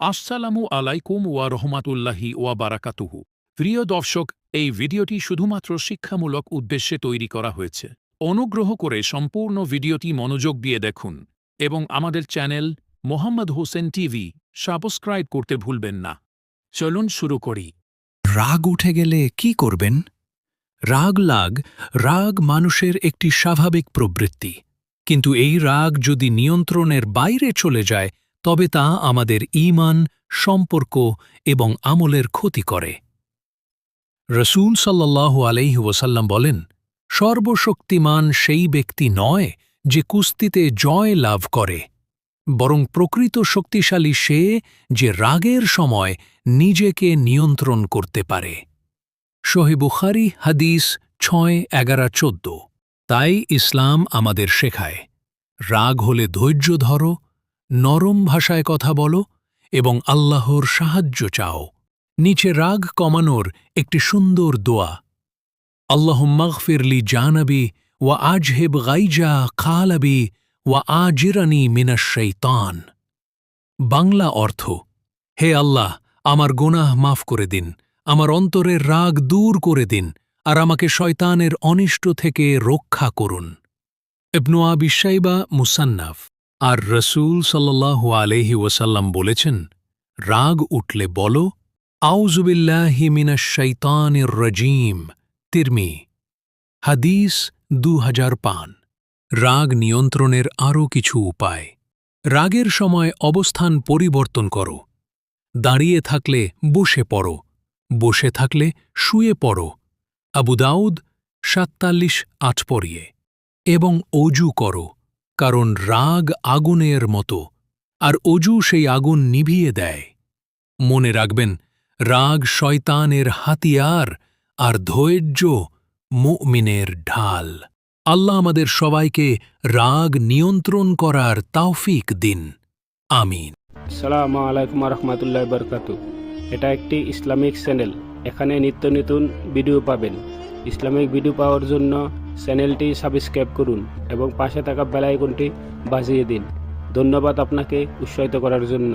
আসসালামু আলাইকুম ওয়া রহমাতুল্লাহি ওয়া বারাকাতুহু। প্রিয় দর্শক, এই ভিডিওটি শুধুমাত্র শিক্ষামূলক উদ্দেশ্যে তৈরি করা হয়েছে। অনুগ্রহ করে সম্পূর্ণ ভিডিওটি মনোযোগ দিয়ে দেখুন এবং আমাদের channel Mohammad Hossain TV subscribe করতে ভুলবেন না। চলুন শুরু করি। রাগ উঠে গেলে কি করবেন? রাগ লাগ, রাগ মানুষের একটি স্বাভাবিক প্রবৃত্তি। কিন্তু এই রাগ যদি নিয়ন্ত্রণের বাইরে চলে যায় তবে তা আমাদের ঈমান, সম্পর্ক এবং আমলের ক্ষতি করে। রসুল সাল্লাহ আলাইহি ওসাল্লাম বলেন, সর্বশক্তিমান সেই ব্যক্তি নয় যে কুস্তিতে জয় লাভ করে, বরং প্রকৃত শক্তিশালী সে যে রাগের সময় নিজেকে নিয়ন্ত্রণ করতে পারে। শহে বুখারি হাদিস ছয়, এগারো, চোদ্দ। তাই ইসলাম আমাদের শেখায়, রাগ হলে ধৈর্য ধরো নরম ভাষায় কথা বলো এবং আল্লাহর সাহায্য চাও। নিচে রাগ কমানোর একটি সুন্দর দোয়া। আল্লাহ মগফিরলি জানাবি ওয়া আজহেব গাইজা খালাবি ওয়া আজিরানি শৈতান বাংলা অর্থ, হে আল্লাহ, আমার গোনাহ মাফ করে দিন, আমার অন্তরের রাগ দূর করে দিন, আর আমাকে শয়তানের অনিষ্ট থেকে রক্ষা করুন। এবনোয়া বিশ্বাইবা মুসান্নাফ আর রসুল সাল্লাহ আলহি ওসাল্লাম বলেছেন, রাগ উঠলে বলো আউজুবিল্লাহি মিনাশ শৈতানির রজিম। তিরমি, হাদিস দু হাজার পান। রাগ নিয়ন্ত্রণের আরও কিছু উপায়। রাগের সময় অবস্থান পরিবর্তন করো। দাঁড়িয়ে থাকলে বসে পড়ো। বসে থাকলে শুয়ে পড়ো। আবু দাউদ সাততাল্লিশ আট পরিয়ে এবং অজু করো। কারণ রাগ আগুনের মতো, আর অজু সেই আগুন নিভিয়ে দেয়। মনে রাখবেন, রাগ শয়তানের হাতিয়ার আর ধৈর্য মুমিনের ঢাল। আল্লাহ আমাদের সবাইকে রাগ নিয়ন্ত্রণ করার তাওফিক দিন। আমিন। সালামু আলাইকুম রহমতুল্লাহ বরকাত এটা একটি ইসলামিক চ্যানেল। এখানে নিত্য নতুন ভিডিও পাবেন। ইসলামিক ভিডিও পাওয়ার জন্য চ্যানেলটি সাবস্ক্রাইব করুন এবং পাশে থাকা বেলাইকনটি বাজিয়ে দিন। ধন্যবাদ আপনাকে উৎসাহিত করার জন্য।